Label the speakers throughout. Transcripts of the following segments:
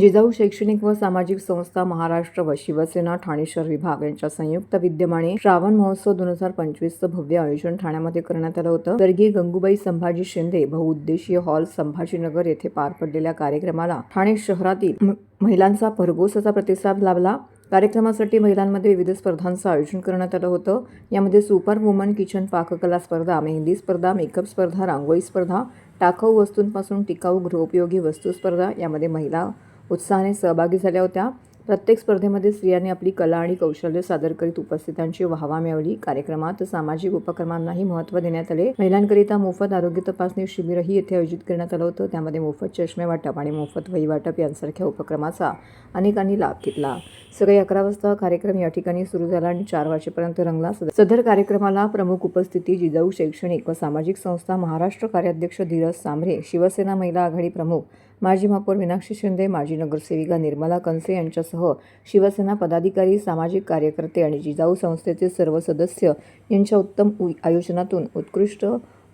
Speaker 1: जिजाऊ शैक्षणिक व सामाजिक संस्था महाराष्ट्र व शिवसेना ठाणे शहर विभाग यांच्या संयुक्त विद्यमाने श्रावण महोत्सव दोन हजार पंचवीसचं भव्य आयोजन ठाण्यामध्ये करण्यात आलं होतं. स्वर्गीय गंगूबाई संभाजी शिंदे बहुउद्देशीय हॉल संभाजीनगर येथे पार पडलेल्या कार्यक्रमाला ठाणे शहरातील महिलांचा भरघोस असा प्रतिसाद लाभला. कार्यक्रमासाठी महिलांमध्ये विविध स्पर्धांचं आयोजन करण्यात आलं होतं. यामध्ये सुपर वुमन किचन पाककला स्पर्धा मेहंदी स्पर्धा मेकअप स्पर्धा रांगोळी स्पर्धा टाकाऊ वस्तूंपासून टिकाऊ गृहोपयोगी वस्तू स्पर्धा यामध्ये महिला उत्साहाने सहभागी झाल्या होत्या. प्रत्येक स्पर्धेमध्ये स्त्रियांनी आपली कला आणि कौशल्य सादर करीत उपस्थितांची वाहवा मिळवली कार्यक्रमात सामाजिक उपक्रमांनाही महत्त्व देण्यात आले. महिलांकरिता मोफत आरोग्य तपासणी शिबिरही येथे आयोजित करण्यात आलं होतं. त्यामध्ये मोफत चष्मे वाटप आणि मोफत वही वाटप यांसारख्या उपक्रमाचा अनेकांनी लाभ घेतला. सकाळी अकरा वाजता कार्यक्रम या ठिकाणी सुरू झाला आणि चार वाजेपर्यंत रंगला सदर. कार्यक्रमाला प्रमुख उपस्थिती जिजाऊ शैक्षणिक व सामाजिक संस्था महाराष्ट्र कार्याध्यक्ष धीरज सांभरे शिवसेना महिला आघाडी प्रमुख माजी महापौर मीनाक्षी शिंदे माजी नगरसेविका निर्मला कनसे यांच्यासह शिवसेना पदाधिकारी सामाजिक कार्यकर्ते आणि जिजाऊ संस्थेचे सर्व सदस्य यांच्या उत्तम उ- आयोजनातून उत्कृष्ट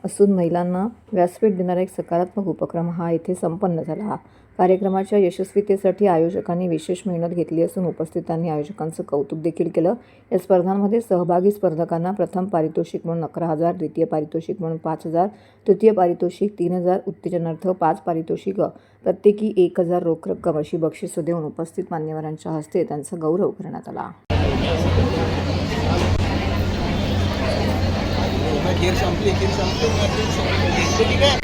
Speaker 1: असून महिलांना व्यासपीठ देणारा एक सकारात्मक उपक्रम हा येथे संपन्न झाला. कार्यक्रमाच्या यशस्वीतेसाठी आयोजकांनी विशेष मेहनत घेतली असून उपस्थितांनी आयोजकांचं कौतुक देखील केलं. या स्पर्धांमध्ये सहभागी स्पर्धकांना प्रथम पारितोषिक म्हणून अकरा हजार द्वितीय पारितोषिक म्हणून पाच हजार तृतीय पारितोषिक तीन हजार उत्तेजनार्थ पाच पारितोषिक प्रत्येकी एक हजार रोख रक्कम अशी बक्षिसं देऊन उपस्थित मान्यवरांच्या हस्ते त्यांचा गौरव करण्यात आला.
Speaker 2: खीर संपली खीर संपली संपली. ठीक आहे.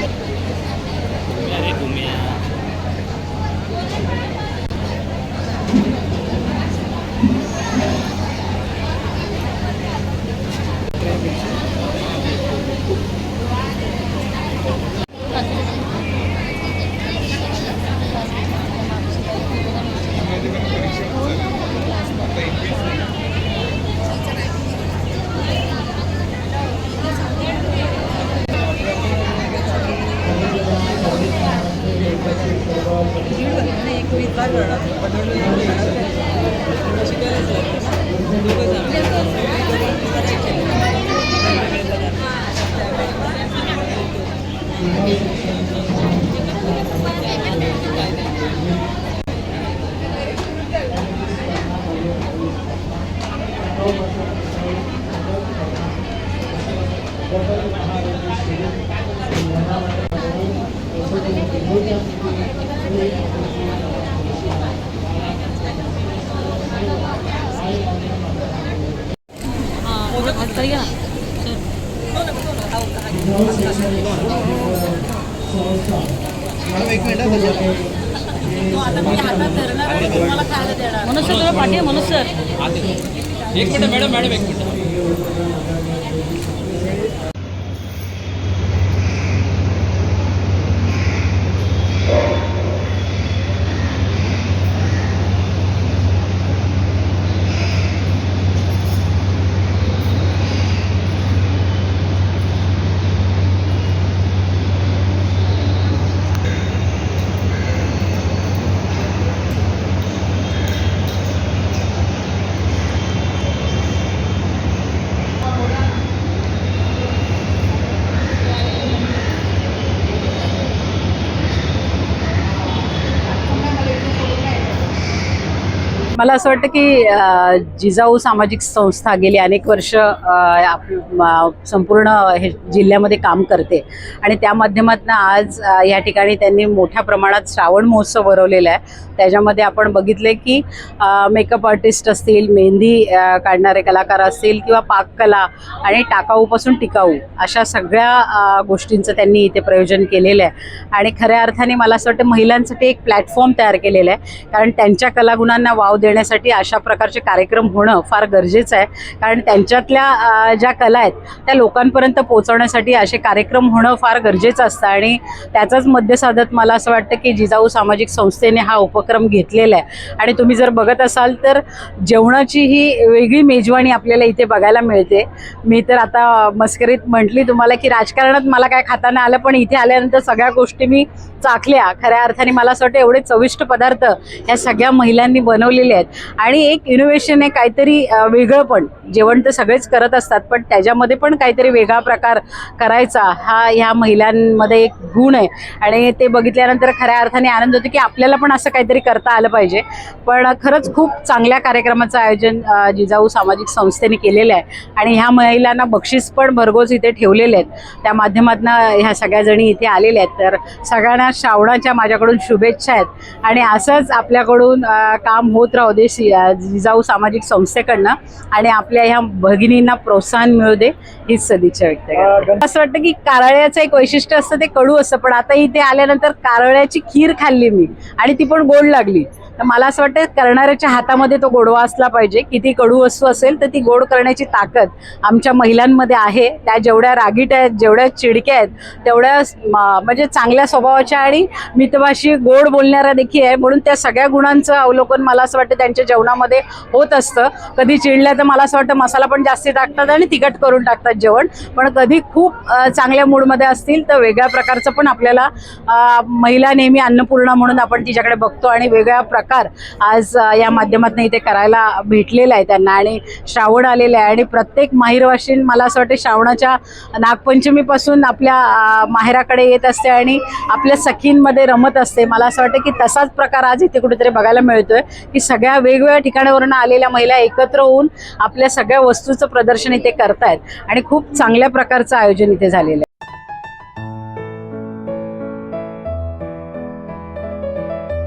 Speaker 2: एक मिनिट हा, सध्या.
Speaker 3: मनोज सर तुला पाठी आहे मनोज सर
Speaker 4: एक मिनिट मॅडम मॅडम एक मिनिट
Speaker 3: मला असं वाटतं की जिजाऊ सामाजिक संस्था गेली अनेक वर्ष संपूर्ण हे जिल्ह्यामध्ये काम करते. आणि त्या माध्यमातून आज या ठिकाणी त्यांनी मोठ्या प्रमाणात श्रावण महोत्सव भरवलेला आहे. त्याच्यामध्ये आपण बघितले की मेकअप आर्टिस्ट असतील मेहंदी काढणारे कलाकार असतील किंवा पाककला आणि टाकाऊपासून टिकाऊ अशा सगळ्या गोष्टींचं त्यांनी इथे प्रयोजन केलेलं आहे. आणि खऱ्या अर्थाने मला असं वाटतं महिलांसाठी एक प्लॅटफॉर्म तयार केलेला आहे. कारण त्यांच्या कलागुणांना वाव देण्यासाठी अशा प्रकारचे कार्यक्रम होणं फार गरजेचं आहे. कारण त्यांच्यातल्या ज्या कला आहेत त्या लोकांपर्यंत पोहोचवण्यासाठी असे कार्यक्रम होणं फार गरजेचं असतं. आणि त्याचाच मध्य साधत मला असं वाटतं की जिजाऊ सामाजिक संस्थेने हा उपक्रम घेतलेला आहे. आणि तुम्ही जर बघत असाल तर जेवणाची ही वेगळी मेजवानी आपल्याला इथे बघायला मिळते. मी तर आता मस्करीत म्हटली तुम्हाला की राजकारणात मला काय खाताना आलं पण इथे आल्यानंतर सगळ्या गोष्टी मी चाखल्या. खऱ्या अर्थाने मला असं वाटतं एवढे चविष्ट पदार्थ ह्या सगळ्या महिलांनी बनवलेले केलेले आहेत. आणि एक इनोव्हेशन आहे काहीतरी वेगळं पण. जेवण तर सगळेच करत असतात पण त्याच्यामध्ये पण काहीतरी वेगळा प्रकार करायचा. हा ह्या महिलांमध्ये एक गुण आहे. आणि ते बघितल्यानंतर खऱ्या अर्थाने आनंद होतो की आपल्याला पण असं काहीतरी करता आलं पाहिजे. पण खरंच खूप चांगल्या कार्यक्रमाचं आयोजन जिजाऊ सामाजिक संस्थेने केलेलं आहे. आणि ह्या महिलांना बक्षीस पण भरघोस इथे ठेवलेले आहेत. त्या माध्यमातून ह्या सगळ्या जणी इथे आलेल्या आहेत. तर सगळ्यांना श्रावणाच्या माझ्याकडून शुभेच्छा आहेत. आणि असंच आपल्याकडून काम होत राहू दे अ, जिजाऊ सामाजिक संस्थेकडनं आणि आपल्या ह्या भगिनींना प्रोत्साहन मिळू दे हीच सदिच्छा व्यक्त असं वाटतं की कारळ्याचं एक वैशिष्ट्य असतं ते कडू असतं. पण आता इथे आल्यानंतर कारळ्याची खीर खाल्ली मी आणि ती पण गोड लागली. तर मला असं वाटतं करणाऱ्याच्या हातामध्ये तो गोडवा असला पाहिजे. किती कडू वस्तू असेल तर ती गोड करण्याची ताकद आमच्या महिलांमध्ये आहे. त्या जेवढ्या रागीट आहेत जेवढ्या चिडक्या आहेत तेवढ्या म्हणजे चांगल्या स्वभावाच्या आणि मितभाषी गोड बोलणाऱ्या देखील आहे. म्हणून त्या सगळ्या गुणांचं अवलोकन मला असं वाटतं त्यांच्या जेवणामध्ये होत असतं. कधी चिडल्या तर मला असं वाटतं मसाला पण जास्ती टाकतात आणि तिखट करून टाकतात जेवण. पण कधी खूप चांगल्या मूडमध्ये असतील तर वेगळ्या प्रकारचं पण आपल्याला महिला नेहमी अन्नपूर्णा म्हणून आपण तिच्याकडे बघतो आणि वेगळ्या प्रकार आज या माध्यमातून इथे करायला भेटलेला आहे त्यांना. आणि श्रावण आलेलं आहे. आणि प्रत्येक माहिरवाशीन मला असं वाटतं श्रावणाच्या नागपंचमीपासून आपल्या माहेराकडे येत असते आणि आपल्या सखींमध्ये रमत असते. मला असं वाटतं की तसाच प्रकार आज इथे कुठेतरी बघायला मिळतोय की सगळ्या वेगवेगळ्या ठिकाणावरून आलेल्या महिला एकत्र होऊन आपल्या सगळ्या वस्तूचं प्रदर्शन इथे करतायत. आणि खूप चांगल्या प्रकारचं आयोजन इथे झालेलं आहे.